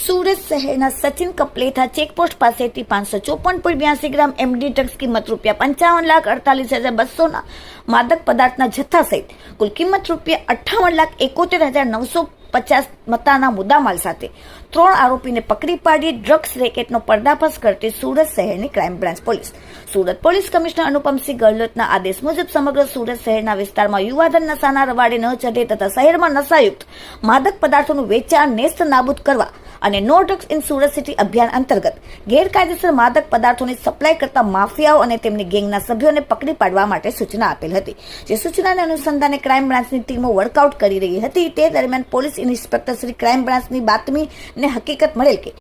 સુરત શહેરના સચિન કપલેથા ચેકપોસ્ટ પાસેથી પાંચસો ચોપન પોઈન્ટ બ્યાસી ગ્રામ એમડી ડ્રગ્સ કિંમત રૂપિયા પંચાવન લાખ અડતાલીસ હજાર બસોના માદક પદાર્થના જથ્થા સહિત કુલ કિંમત રૂપિયા અઠ્ઠાવન લાખ એકોતેર હજાર નવસો પચાસ મતાના મુદ્દામાલ સાથે. ત્રણ આરોપીને પકડી પાડી ડ્રગ્સ રેકેટનો પર્દાફાશ કરતી સુરત શહેરની crime branch police. Surat police commissioner Anupamsinh ગેહલોતના આદેશ મુજબ સમગ્ર સુરત શહેરના વિસ્તારમાં યુવાધન નશાના રવાડે ન ચઢે તથા શહેરમાં નશાયુક્ત માદક પદાર્થોનું વેચાણ નેસ્ત નાબૂદ કરવા અને no drugs in Surat city અભિયાન અંતર્ગત ગેરકાયદેસર માદક પદાર્થોની સપ્લાય કરતા માફિયાઓ અને તેમની ગેંગના સભ્યોને પકડી પાડવા માટે સૂચના આપેલ હતી. જે સૂચનાને અનુસંધાને ક્રાઇમ બ્રાન્ચની ટીમો વર્કઆઉટ કરી રહી હતી. તે દરમિયાન પોલીસ ઇન્સ્પેક્ટર શ્રી ક્રાઇમ બ્રાન્ચની બાતમીને હકીકત મળેલ કે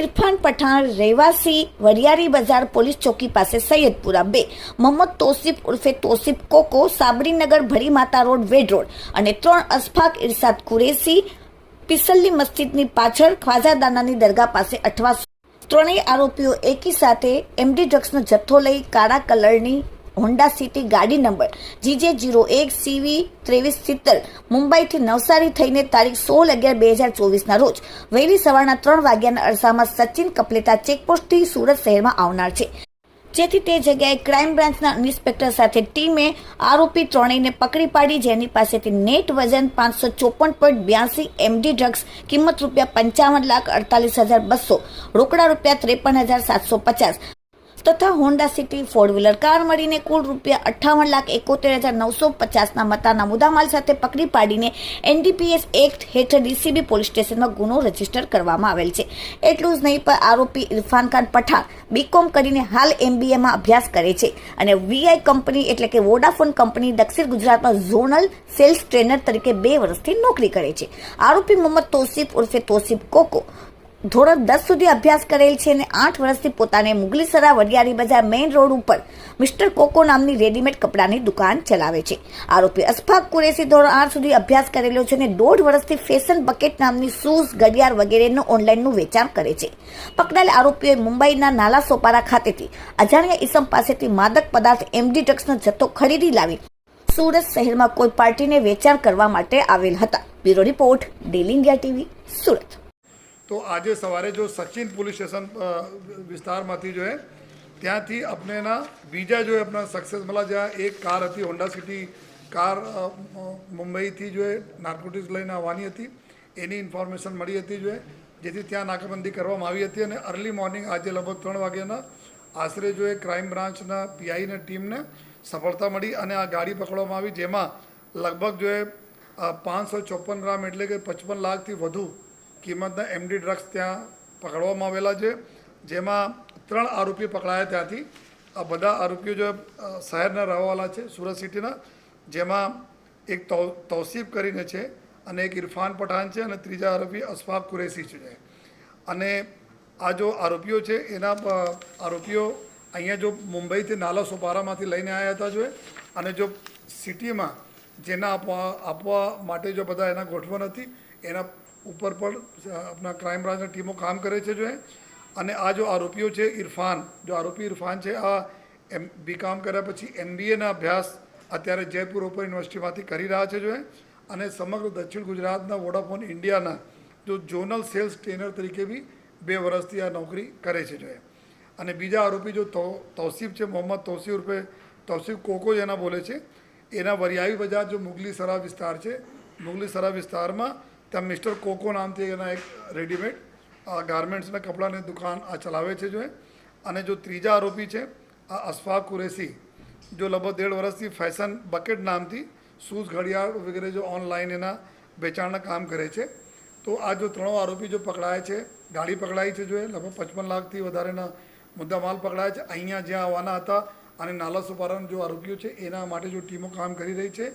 ઇરફાન પઠાણ રહેવાસી વરિયારી બજાર પોલીસ ચોકી પાસે સૈયદપુરા બે, મોહમ્મદ તોસીફ ઉર્ફે તોસીફ કોકો, સાબરીનગર ભરી માતા રોડ વેડ રોડ અને ત્રણ અસફાક ઇરસાદ કુરેશી પિસલ્લી મસ્જિદની પાછળ ખ્વાજાદાનાની દરગાહ પાસે અઠવા ત્રણેય આરોપીઓ એકી સાથે એમડી ડ્રગ્સનો જથ્થો લઈ કાળા કલરની હોન્ડા સિટી ગાડી નંબર જીજે જીરો એક સીવી ત્રેવીસ સિત્તેર મુંબઈથી નવસારી થઈને તારીખ સોળ અગિયાર બે હજાર ચોવીસના રોજ વહેલી સવારના ત્રણ વાગ્યાના અરસામાં સચિન કપલેતા ચેકપોસ્ટથી સુરત શહેરમાં આવનાર છે. જેથી તે જગ્યાએ ક્રાઇમ બ્રાન્ચના ઇન્સ્પેક્ટર સાથે ટીમે આરોપી ત્રણેયને પકડી પાડી, જેની પાસેથી નેટ વજન પાંચસો ચોપન પોઈન્ટ બ્યાસી એમડી ડ્રગ્સ કિંમત રૂપિયા પંચાવન લાખ અડતાલીસ હજાર બસો, રોકડા રૂપિયા ત્રેપન હજાર સાતસો પચાસ. તથા Honda City four wheeler car મળીને કુલ રૂપિયા અઠ્ઠાવન લાખ એકોતેર હજાર નવસો પચાસના મતાના મુદ્દામાલ સાથે પકડી પાડીને એનડીપીએસ એક્ટ હેઠળ ડીસીબી પોલીસ સ્ટેશનમાં ગુનો રજિસ્ટર કરવામાં આવેલ છે. એટલું જ નહીં, પણ આરોપી ઇરફાન ખાન પઠાણ બીકોમ કરીને હાલ એમબીએમાં અભ્યાસ કરે છે અને વીઆઈ કંપની એટલે કે વોડાફોન કંપની દક્ષિણ ગુજરાતમાં ઝોનલ સેલ્સ ટ્રેનર તરીકે બે વર્ષથી નોકરી કરે છે. આરોપી મોહમ્મદ તોસીફ ઉર્ફે તોસીફ કોકો ધોરણ દસ સુધી અભ્યાસ કરેલ છે અને આઠ વર્ષથી પોતાને મુગલીસરા વડિયારી બજાર મેઇન રોડ ઉપર મિસ્ટર કોકો નામની રેડીમેડ કપડાની દુકાન ચલાવે છે. આરોપી અસફાક કુરેશી ધોરણ આઠ સુધી અભ્યાસ કરેલો છે અને દોઢ વર્ષથી ફેશન બકેટ નામની શૂઝ, ઘડિયાળ વગેરેનું ઓનલાઈનનું વેચાણ કરે છે. પકડાયેલ આરોપીઓએ મુંબઈના નાલા સોપારા ખાતેથી અજાણ્યા ઈસમ પાસેથી માદક પદાર્થ એમડી ડ્રગ્સનો જથ્થો ખરીદી લાવી સુરત શહેરમાં કોઈ પાર્ટીને વેચાણ કરવા માટે આવેલ હતા. Bureau report Daily India TV, Surat. તો આજે સવારે જો સચિન પોલીસ સ્ટેશન વિસ્તારમાંથી જો ત્યાંથી ત્યાંથી એના બીજા જો આપણા સક્સેસ મળ્યા જ્યાં એક કાર હતી, હોન્ડા સિટી કાર મુંબઈથી જો હે, નાર્કોટિક્સ લઈને આવવાની હતી. એની ઇન્ફોર્મેશન મળી હતી જો જેથી ત્યાં નાકાબંધી કરવામાં આવી હતી અને અર્લી મોર્નિંગ આજે લગભગ ત્રણ વાગ્યાના આશરે જો એ ક્રાઇમ બ્રાન્ચના પીઆઈની ટીમને સફળતા મળી અને આ ગાડી પકડવામાં આવી, જેમાં લગભગ જો એ પાંચસો ચોપન ગ્રામ એટલે કે પચપન લાખથી વધુ કિંમતના એમડી ડ્રગ્સ ત્યાં પકડવામાં આવેલા છે. જેમાં ત્રણ આરોપી પકડાયા ત્યાંથી. આ બધા આરોપીઓ જે શહેરના રહેવાવાળા છે, સુરત સિટીના. જેમાં એક તૌસીફ કરીને છે અને એક ઇરફાન પઠાણ છે અને ત્રીજા આરોપી અશફાક કુરેશી છે. અને આ જો આરોપીઓ છે, એના આરોપીઓ અહીંયા જો મુંબઈથી નાલા સોપારામાંથી લઈને આવ્યા હતા જો અને જો સિટીમાં જેના આપવા આપવા માટે જો બધા એના ગોઠવણ હતી, એના ઉપર પણ આપણા ક્રાઇમ બ્રાન્ચની ટીમો કામ કરે છે જો અને આ જો આરોપીઓ છે, ઇરફાન, જો આરોપી ઇરફાન છે, આ એમ બીકામ કર્યા પછી એમબીએના અભ્યાસ અત્યારે જયપુર ઓપન યુનિવર્સિટીમાંથી કરી રહ્યા છે જો અને સમગ્ર દક્ષિણ ગુજરાતના વોડાફોન ઇન્ડિયાના જો ઝોનલ સેલ્સ ટ્રેનર તરીકે બી બે વર્ષથી આ નોકરી કરે છે જો અને બીજા આરોપી જો તૌસીફ છે, મોહમ્મદ તૌસીફ રૂપે તૌસીફ કોકો જેના બોલે છે, એના વરિયાવી બજાર જો મુગલી સરા વિસ્તાર છે, મુગલી સરા વિસ્તારમાં ત્યાં મિસ્ટર કોકો નામથી એના એક રેડીમેડ ગાર્મેન્ટ્સના કપડાની દુકાન આ ચલાવે છે જો અને જો ત્રીજા આરોપી છે, આ અશફાક કુરેશી, જો લગભગ દેઢ વર્ષથી ફેશન બકેટ નામથી શૂઝ, ઘડિયાળ વગેરે જો ઓનલાઈન એના વેચાણના કામ કરે છે. તો આ જો ત્રણો આરોપી જો પકડાય છે, ગાડી પકડાઈ છે જો એ લગભગ પચપન લાખથી વધારેના મુદ્દામાલ પકડાયા છે, અહીંયા જ્યાં આવવાના હતા અને નાલા સુપારાના જો આરોપીઓ છે, એના માટે જો ટીમો કામ કરી રહી છે.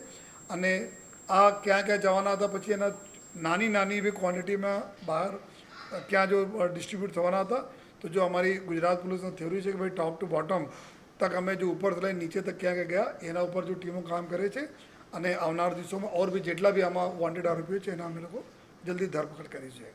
અને આ ક્યાં ક્યાં જવાના હતા, પછી એના નાની નાની એવી ક્વોન્ટિટીમાં બહાર, ક્યાં જો ડિસ્ટ્રીબ્યુટ થવાના હતા, તો જો અમારી ગુજરાત પોલીસનો થિયરી છે કે ભાઈ ટોપ ટુ બોટમ તક અમે જો ઉપરથી લઈને નીચે તક ક્યાં ક્યાં ગયા, એના ઉપર જો ટીમો કામ કરે છે અને આવનાર દિવસોમાં ઓર બી જેટલા બી આમાં વોન્ટેડ આરોપીઓ છે, એના અમે લોકો જલ્દી ધરપકડ કરી છે.